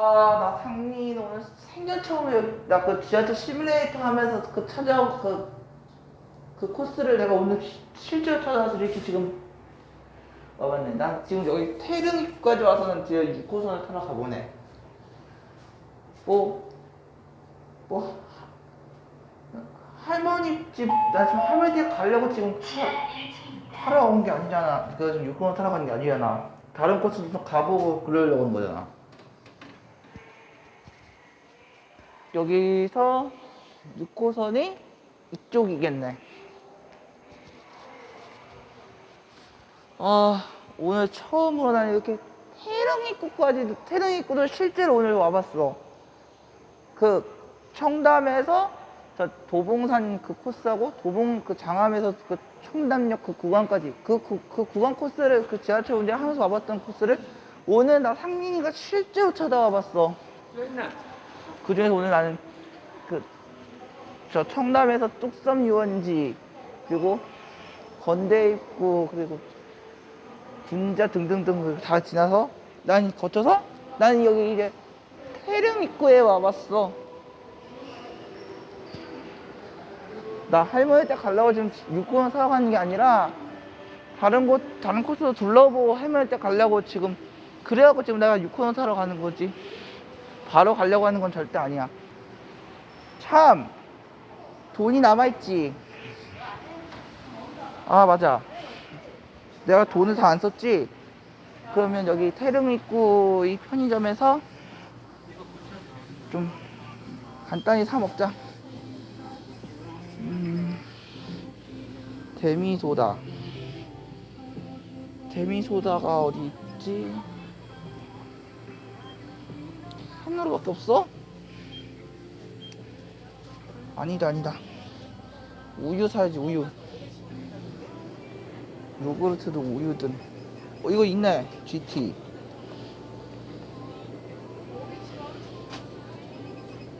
아, 나 상민 오늘 생전 처음에 나 그 지하철 시뮬레이터 하면서 그 찾아온 그, 그 코스를 내가 오늘 시- 실제로 찾아와서 이렇게 지금 와봤네. 난 지금 여기 태릉까지 와서는 지금 6호선을 타러 가보네. 뭐, 뭐, 할머니 집, 나 지금 할머니 집 가려고 지금 타, 타러 온 게 아니잖아. 그래서 지금 6호선 타러 가는 게 아니잖아. 다른 코스도 좀 가보고 그러려고 온 거잖아. 여기서 6호선이 이쪽이겠네. 아, 오늘 처음으로 난 이렇게 태릉 입구까지, 태릉 입구를 실제로 오늘 와봤어. 그 청담에서 저 도봉산 그 코스하고 도봉 그 장암에서 그 청담역 그 구간까지 그, 그, 그 구간 코스를 그 지하철 운전하면서 와봤던 코스를 오늘 나 상민이가 실제로 찾아와 봤어. 그 중에서 오늘 나는 그 저 청담에서 뚝섬 유원지 그리고 건대 입구 그리고 분자 등등등 다 지나서 난 거쳐서 난 여기 이제 태릉 입구에 와봤어. 나 할머니 댁 가려고 지금 육군을 사러 가는 게 아니라 다른 곳 다른 코스도 둘러보고 할머니 댁 가려고 지금 그래갖고 지금 내가 육군을 사러 가는 거지. 바로 가려고 하는 건 절대 아니야. 참 돈이 남아있지. 아 맞아. 내가 돈을 다 안 썼지. 그러면 여기 태릉 입구 이 편의점에서 좀 간단히 사 먹자. 음, 데미소다. 데미소다가 어디 있지? 하나로밖에 없어? 아니다 아니다. 우유 사야지 우유. 요구르트도 우유든. 어 이거 있네 GT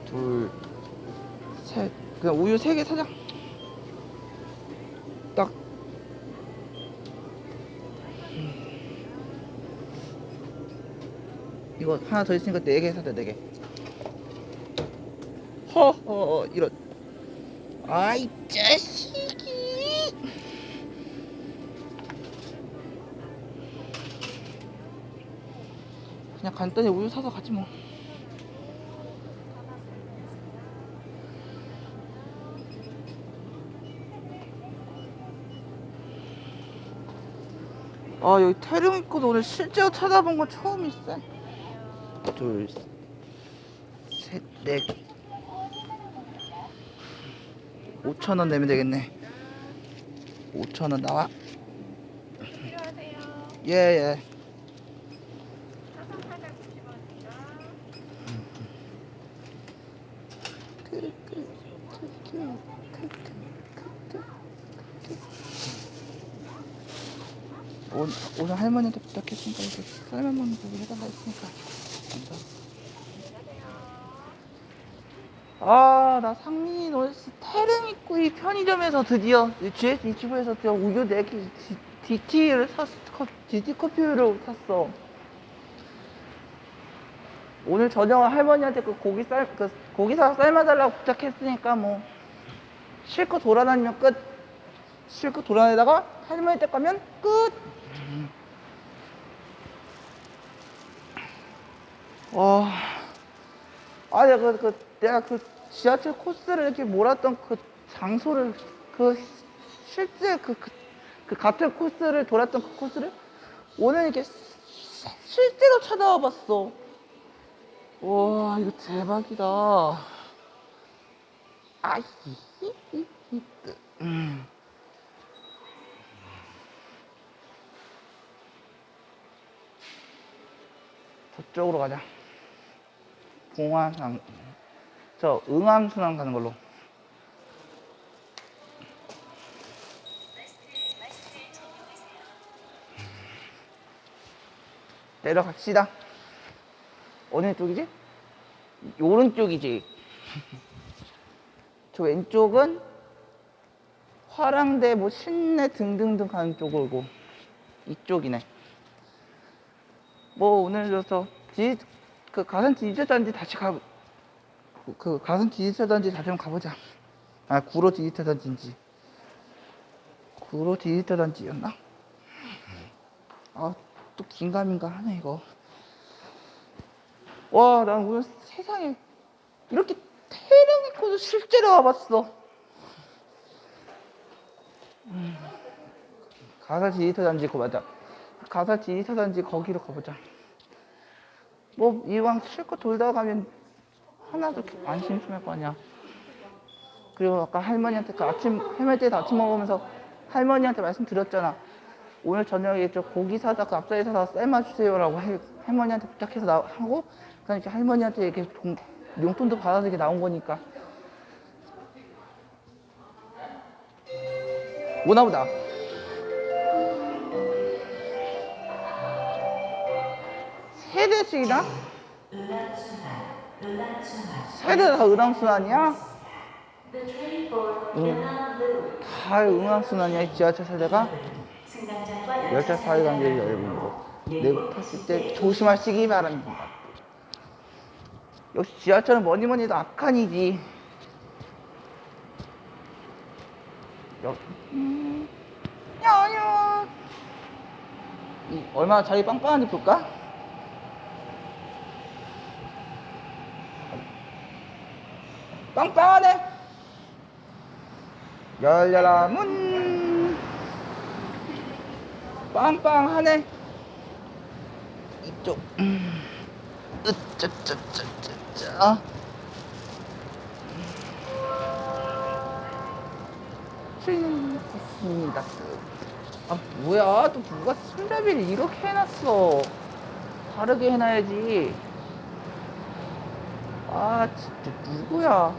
둘셋. 그냥 우유 세 개 사자 이거 하나 더 있으니까 네 개 사자 네 개. 허허 이런. 아이 자식이. 그냥 간단히 우유 사서 가지 뭐. 아 여기 태릉 입구도 오늘 실제로 찾아본 건 처음이세 둘 셋 넷. 5천 원 내면 되겠네. 5천 원 나와. 필요하세요. 예 예 사선 890원입니다. 오늘, 오늘 할머니한테 부탁했으니까 이렇게 쌀만 먹는 고기 해달라 했으니까 아, 나 상민이 오늘 태릉 입구 이 편의점에서 드디어 이 GS 이치부에서 드디어 우유 4개 DT를 샀, DT 커피를 샀어. 오늘 저녁 할머니한테 그 고기 쌀, 그 고기 사 삶아달라고 부탁했으니까 뭐 실컷 돌아다니면 끝. 실컷 돌아다니다가 할머니 댁 가면 끝. 와. 아, 내가 그, 그, 내가 그 지하철 코스를 이렇게 몰았던 그 장소를, 그 실제 그, 그, 그 같은 코스를 돌았던 그 코스를 오늘 이렇게 시- 실제로 찾아와 봤어. 와, 이거 대박이다. 아이, 음. 저쪽으로 가자. 공화상, 저 응암 순환 가는 걸로. 내려갑시다. 어느 쪽이지? 오른쪽이지. 저 왼쪽은 화랑대, 뭐 신내 등등등 가는 쪽이고 이쪽이네. 뭐 오늘 저서 지 그 가산 디지털단지 다시 가, 그, 그 가산 디지털단지 다시 한번 가보자. 아, 구로 디지털단지인지. 구로 디지털단지였나? 아, 또 긴가민가 하네, 이거. 와, 난 오늘 세상에 이렇게 태릉 있고도 실제로 와봤어. 음, 가사 디지털 단지 거 맞아. 가사 디지털 단지 거기로 가보자. 뭐 이왕 실컷 돌다 가면 하나도 안 심심할 거 아니야. 그리고 아까 할머니한테 그 아침 할머니 때 아침 먹으면서 할머니한테 말씀드렸잖아. 오늘 저녁에 저 고기 사다 그 앞자리 사다 삶아 주세요라고 할- 할머니한테 부탁해서 나 하고 그다음에 이렇게 할머니한테 이렇게 돈- 용돈도 받아서 이렇게 나온 거니까 오나 보다. 세 대씩이나? 세 대 다 은항순환이야? 응. 다 은항순환이야, 이 지하철 세대가? 열차 사이 관계를 열는 거. 내가 탔을 때 조심하시기 바랍니다. 역시 지하철은 뭐니 뭐니 해도 악한이지. 여, 음, 야야. 이 얼마나 자리 빵빵한지 볼까? 빵빵하네. 열려라 문. 빵빵하네. 이쪽. 음. 으짜짜짜짜짜. 출근했습니다. 아 뭐야? 또 누가 손잡이를 이렇게 해놨어? 다르게 해놔야지. 아 진짜 누구야?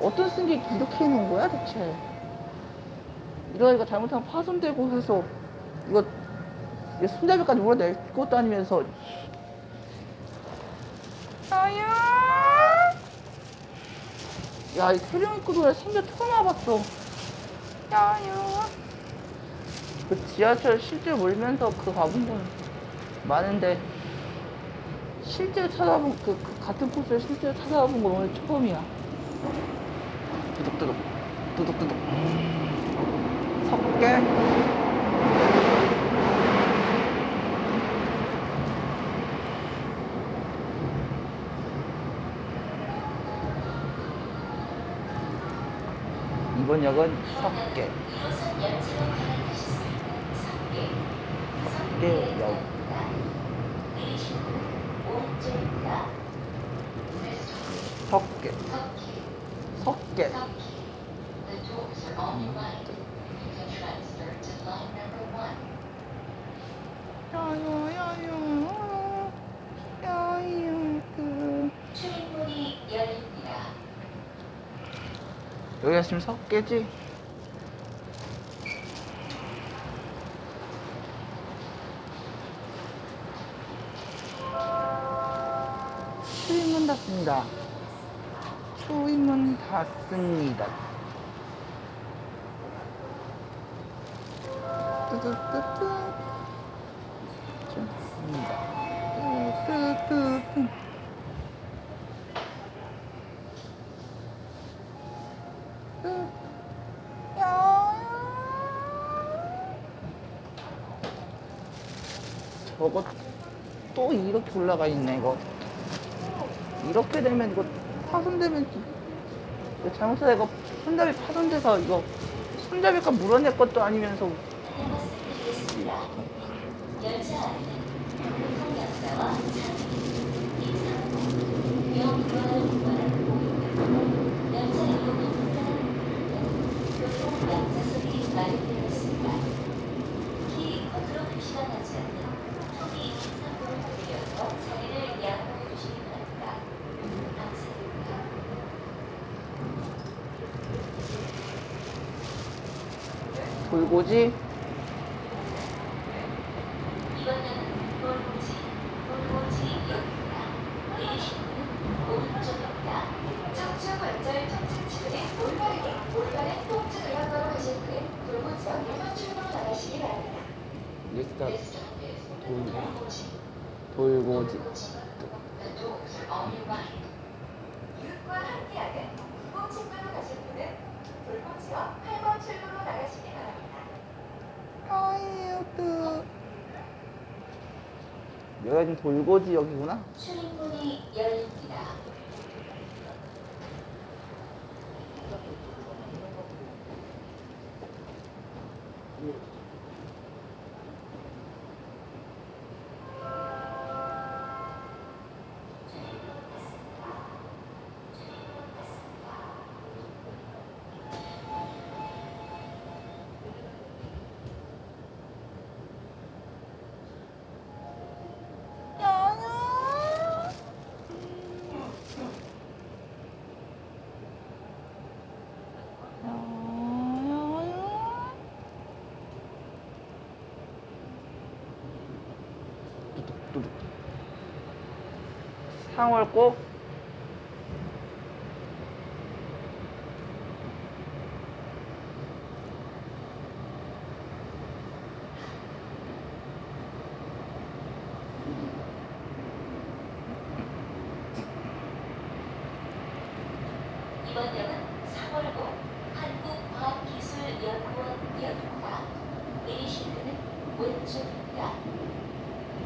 어떤 승객이 이렇게 해놓은 거야 대체? 이러니까 잘못하면 파손되고 해서 이거 이거 손잡이까지 물어낼 것도 아니면서. 아야! 야이 태령 입고 노래 생전 처음 와봤어. 야야! 그 지하철 실제 몰면서 그 가본 건 많은데 실제로 찾아본 그, 그 같은 코스를 실제로 찾아본 건 오늘 처음이야. 두둑두둑. 두둑두둑. 섞게? 이번 역은 석계 석계역 석계 석계 야야야야 야야 그 출입문이 열립니다. 여기가 지금 석계지? 출입문 닫습니다. 출입문 닫습니다. 뚜두뚜뚜. 닫습니다. 뚜뚜뚜뚜. 저거 또 이렇게 올라가 있네 이거 이렇게 되면 이거 파손되면 이거 잘못해서 이거 손잡이 파손돼서 이거 손잡이가 물어낼 것도 아니면서. 교 stop is 돌, 돌고지. 돌고지 The doors are on your right. 이웃과 함께하는 2번 출구로 가실 분은 돌고지역 8번 출구로 나가시기 바랍니다. 하이어트. 여기가 지금 돌고지 여기구나. 출입문이 열립니다. 상월곡. 이번 역은 3월고 한국과학기술연구원역입니다. 내리실 때는 왼쪽입니다.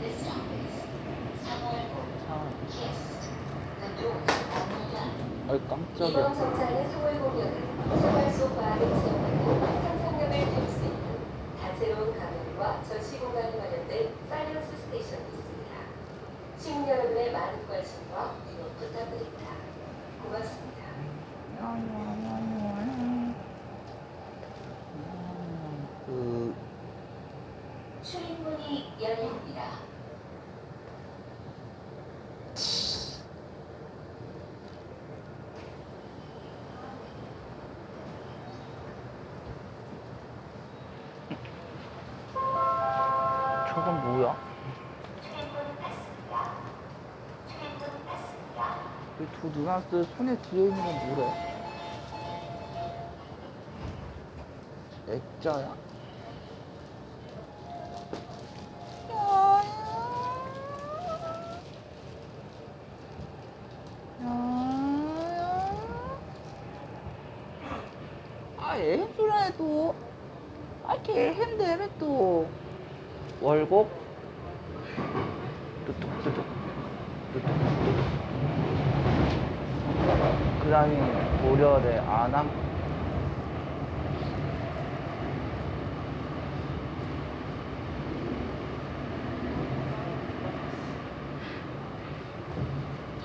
This stop is 3월고 Kiss. The doors are on your left. 아이 깜짝이야. 이번 정차는 서울공역은 생활 속 과학을 체험하는 상상력 수 있는 다채로운 가격과 전시 공간이 마련된 사이언스 스테이션이 있습니다. 시민 여러분의 많은 관심과 이용 부탁드립니다. 고맙습니다. 그 출입문이 열립니다. 저건 뭐야? 출입문 닫습니다. 출입문 닫습니다. 누나들 손에 뒤에 있는 건 뭐래? 액자야? 아, 애행주라 해도. 아, 걔 핸데 왜 또. 월곡? 뚜뚝뚜뚝. 뚜뚝뚜뚝. 그 다음이 고려대 안암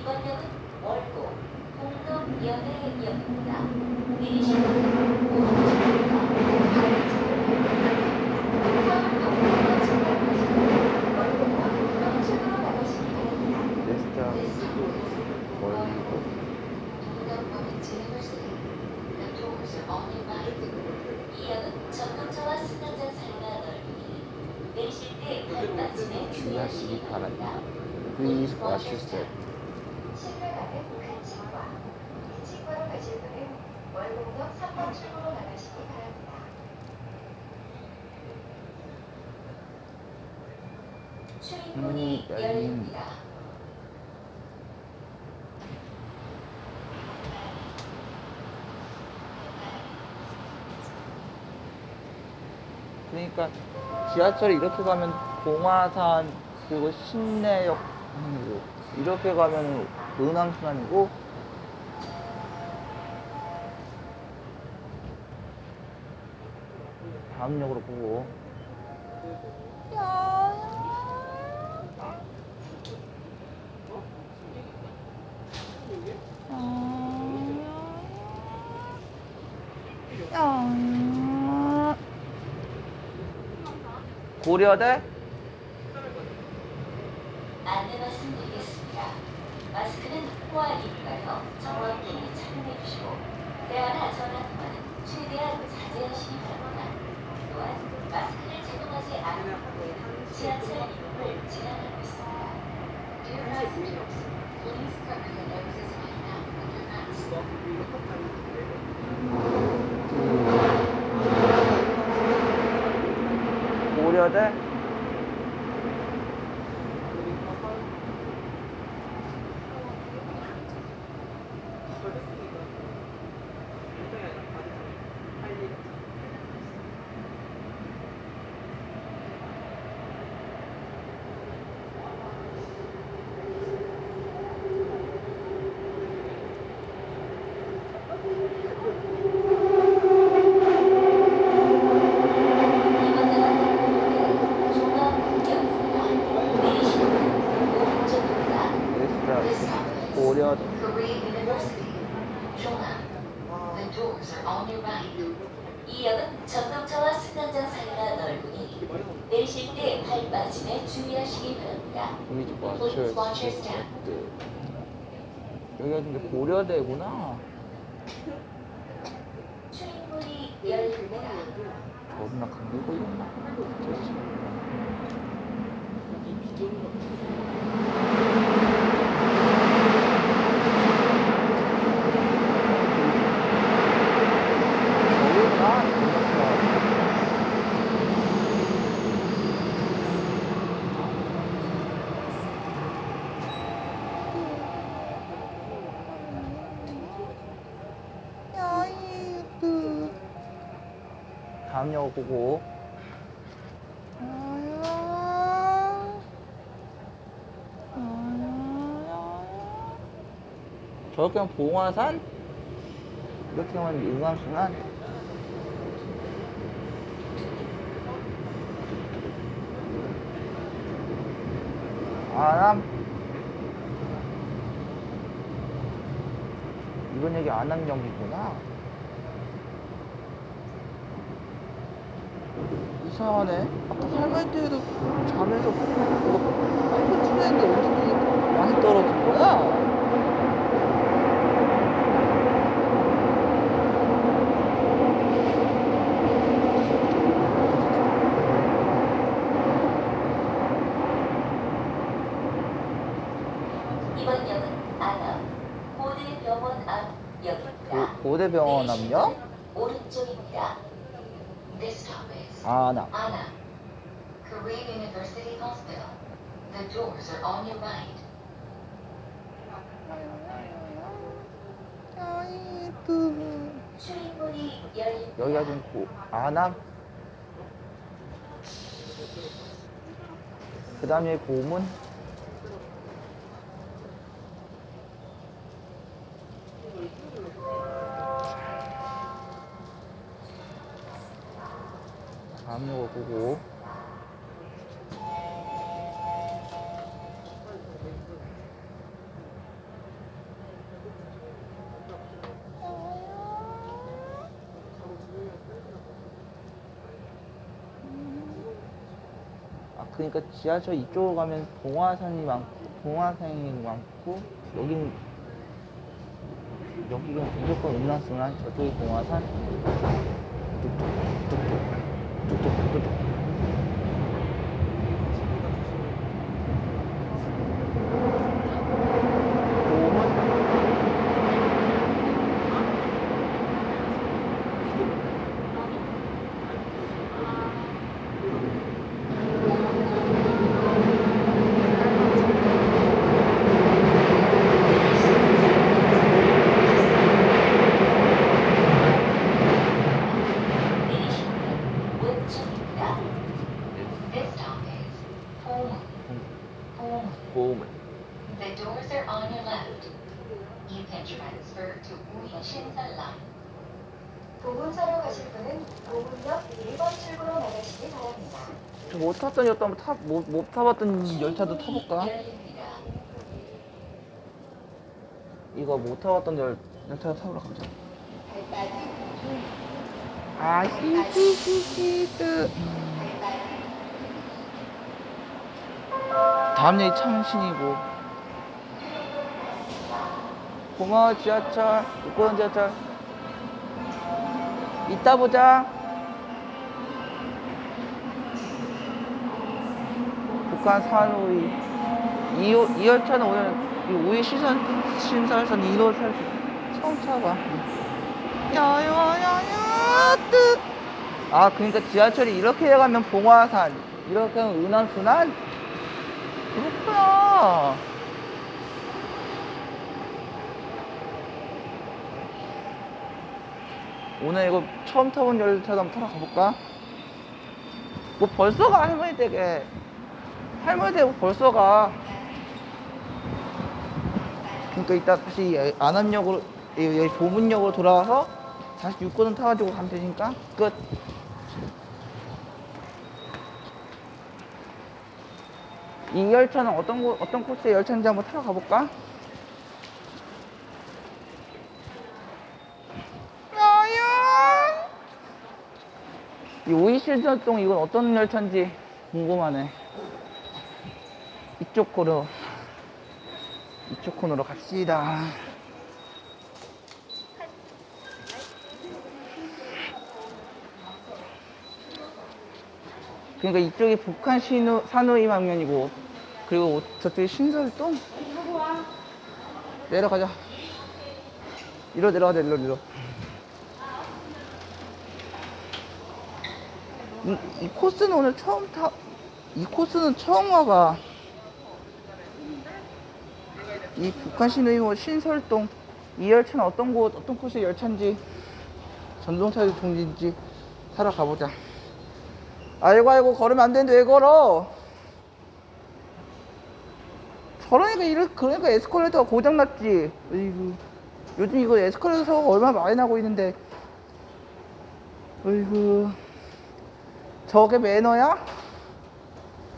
이번 역은 월고 공덕연회역입니다. 내리실 때는 오른쪽입니다. 출구로 나가시기 바랍니다. 레스타 월고 이 역은 전동차와 승강장 사이가 넓으니 내리실 때 발받침에 주의하시기 주의하시기 바랍니다. 바랍니다. Please watch your step. 신뢰가는 큰 치과. 이 치과로 가실 분은 월곡역 3번 출구로 나가시기 바랍니다. 출입 문이 열립니다. 그러니까 지하철이 이렇게 가면 봉화산 그리고 신내역 아니고 이렇게 가면 은암순환이고 다음 역으로 보고 고려대 안내 말씀드리겠습니다. 마스크는 코와 입가요 정확히 착용해 주시고 대화나 전화 통화는 최대한 자제하시기 바랍니다. 또한 마스크를 착용하지 않은 후에 지하철 이용을 제한하고 있습니다. Passengers, please cover your noses and mouth with your mask. 고 려대 고려대. Korean University, Chongnam. The doors are on your right. 이 역은 전동차와 승강장 사이가 넓으니 내리실 때 발 빠짐에 주의하시기 바랍니다. 이미지 Please watch your step. 여기가 근데 고려대구나. 걸렸나? 됐지. 여기구나. 야이드. 보고. 저렇게 하면 봉화산? 이렇게 하면 인감순환? 아남 이번 얘기 안남역이구나 이상하네. 아까 할머니 때도 잠에서 파이프 치는데 언제 많이 떨어진 거야? 이번 역은 안암 고대병원 앞역입니다. 고, 고대병원 내리실 남녀? 문은 오른쪽입니다. This stop is 아, 나. Anna, Korean University Hospital. The doors are on your right. 출입문이 열립니다. 여기가 지금 고, 아남? 그 다음에 고문? 요거 보고. 아 그러니까 지하철 이쪽으로 가면 봉화산이 많고 봉화산이 많고 여긴 여기가 무조건 음란순환 저쪽이 봉화산? 뚝뚝 뚝뚝 뚝뚝 뚝뚝 봉은 내리실 문은 왼쪽입니다. This stop is Home. Home. 고음을 The doors are on your left. You can transfer to 우이 신설 line. 보문사로 가실 분은 보문역 1번 출구로 나가시기 바랍니다. 열도 한번 타, 못, 못 타봤던 열차도 타볼까? 이거 못 타봤던 열, 열차 타보러 가자. 아, 히히히히드. 다음 얘기 창신이고. 고마워, 지하철. 육고원 지하철. 이따 보자. 북한 산우이. 이, 이 열차는 오늘 이 우이 시선, 신설선 1호선 처음 타봐. 야야야야 뜻. 아 그러니까 지하철이 이렇게 가면 봉화산 이렇게 하면 은암순환 그렇구나 오늘 이거 처음 타본 열차도 한번 타러 가볼까? 뭐 벌써 가 할머니 댁에 할머니도 벌써 가. 그러니까 이따 다시 예, 안암역으로 여기 보문역으로 돌아와서 다시 6번은 타가지고 가면 되니까 끝. 이 열차는 어떤 곳, 어떤 코스의 열차인지 한번 타러 가볼까? 나야! 이 오이실전동 이건 어떤 열차인지 궁금하네. 이쪽 코너, 이쪽 코너로 갑시다. 그러니까 이쪽이 북한 신우, 산후이 방면이고 그리고 저쪽이 신설동 내려가자 이리로 내려가자 이리로 이리로 이, 이 코스는 오늘 처음 타, 이 코스는 처음 와봐. 이 북한 신의모 신설동 이 열차는 어떤 곳, 어떤 코스의 열차인지 전동차 동지인지 타러 가보자. 아이고 아이고 걸으면 안 되는데 왜 걸어? 저러니까 이렇게 그러니까 에스컬레이터가 고장 났지. 어이구 요즘 이거 에스컬레이터 사고가 얼마나 많이 나고 있는데. 어이구. 저게 매너야?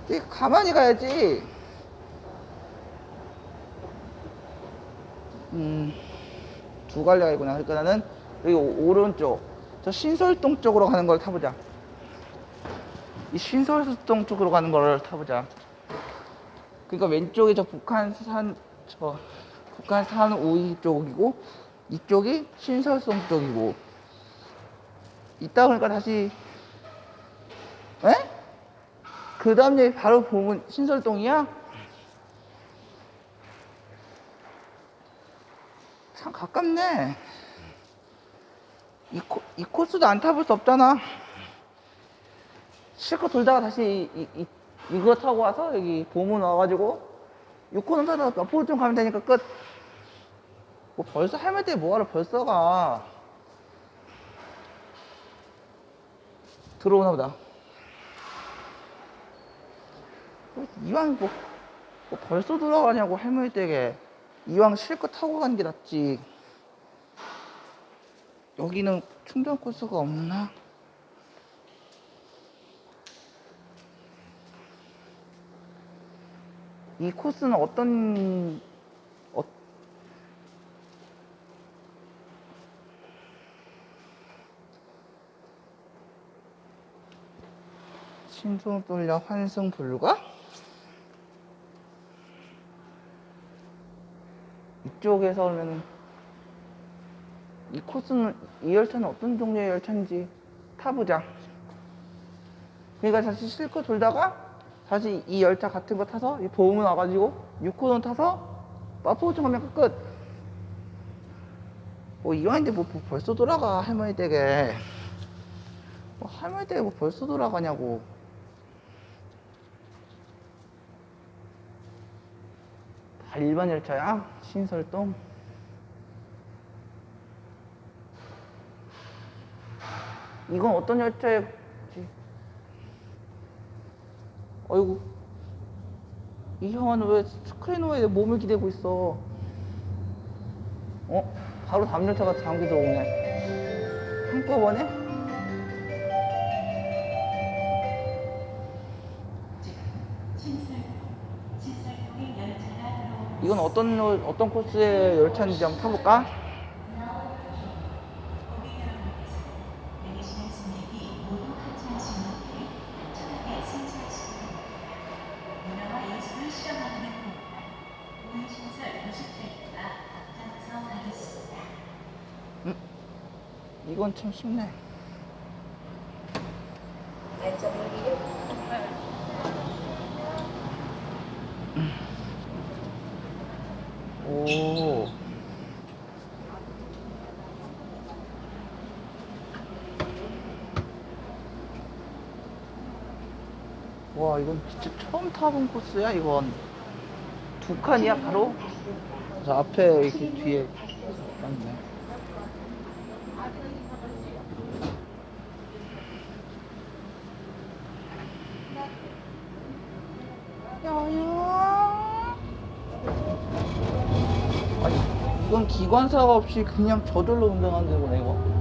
이 가만히 가야지. 음, 두 갈래가 있구나. 그러니까 나는 여기 오- 오른쪽, 저 신설동 쪽으로 가는 걸 타보자. 이 신설동 쪽으로 가는 걸 타보자. 그러니까 왼쪽이 저 북한산, 저 북한산 오이 쪽이고, 이쪽이 신설동 쪽이고, 이따 그러니까 다시 에? 그 다음 에 바로 보면 신설동이야? 참 가깝네. 이, 코, 이 코스도 안 타볼 수 없잖아. 실컷 돌다가 다시 이, 이, 이거 타고 와서 여기 보문 와가지고 6코는 타다 옆으로 좀 가면 되니까 끝. 뭐 벌써 할머니 뭐하러 벌써 가. 들어오나 보다. 뭐 이왕 뭐, 뭐 벌써 돌아가냐고 할머니 댁에 이왕 실컷 타고 가는 게 낫지 여기는 충전 코스가 없나? 이 코스는 어떤 어, 신속 돌려 환승 불가? 이쪽에서 오면 이 코스는 이 열차는 어떤 종류의 열차인지 타보자. 그러니까 다시 실컷 돌다가 다시 이 열차 같은 거 타서 이 보험을 와가지고 6호선 타서 마포구청 가면 끝. 뭐 이왕인데 뭐, 뭐 벌써 돌아가 할머니 댁에. 뭐 할머니 댁에 뭐 벌써 돌아가냐고. 일반 열차야? 신설동? 이건 어떤 열차였지? 어이구. 이 형은 왜 스크린 후에 몸을 기대고 있어? 어? 바로 다음 열차가 장기 들어오네. 한꺼번에? 이건 어떤 열- 어떤 코스의 열차인지 한번 타볼까? 음, 이건 참 쉽네. 오. 와, 이건 진짜 처음 타본 코스야, 이건. 두 칸이야, 바로? 저 앞에 이렇게 뒤에. 야야. 아니, 이건 기관사가 없이 그냥 저절로 운전하는 거네, 이거.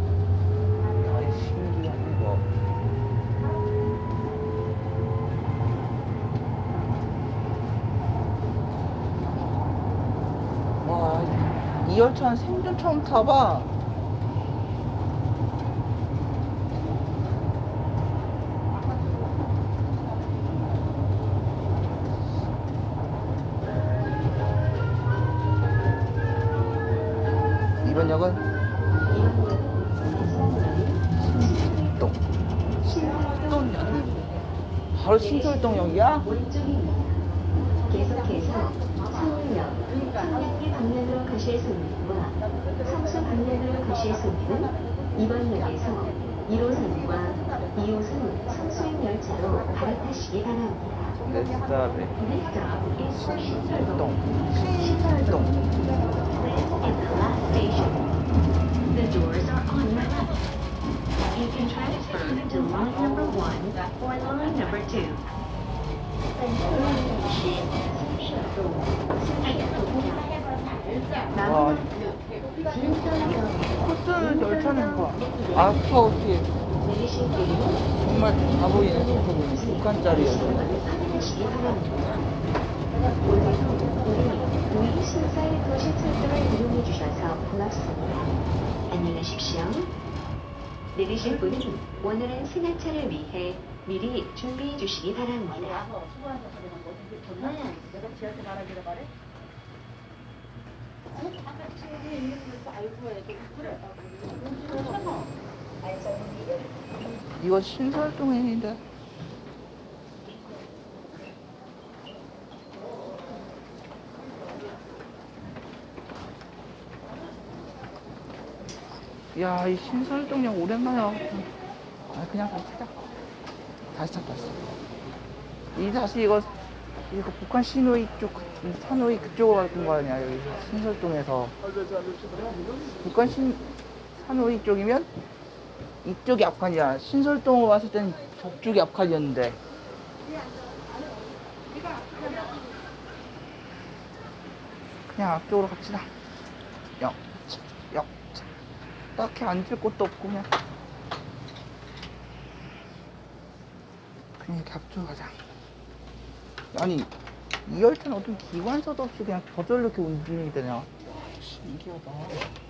열차는 생전 처음 타봐. 이번 역은 신설동. 신설동역. 바로 신설동역이야? 1호선과 2호선 성수행 열차로 갈아타시기 바랍니다. 내 스탑에 Next stop is for 신설동. 동 신솔동 This is the last station. The doors are on your left. You can transfer to line number one or line number two. 열차는 거 내리실 때는 정말 다 이용해 주셔서 고맙습니다. 안녕하십시오. 내리실 분은 원활한 승하차를 위해 미리 준비해 주시기 바랍니다. 이 거 신설동인데 야, 이 신설동역 오랜만에 와봤다. 아, 그냥 다시 타자. 다시 타, 다시 타. 이 다시 이거, 이거 북한 시노이 쪽, 이 산호이 그쪽으로 갔던 거 아니야, 여기 신설동에서. 북한 신, 산호이 쪽이면 이쪽이 앞칸이야. 신설동으로 왔을 땐 저쪽이 앞칸이었는데. 그냥 앞쪽으로 갑시다. 영, 차. 딱히 앉을 곳도 없고 그냥. 그냥 이렇게 앞쪽으로 가자. 아니, 이 열차는 어떤 기관사도 없이 그냥 저절로 이렇게 움직이게 되냐. 신기하다.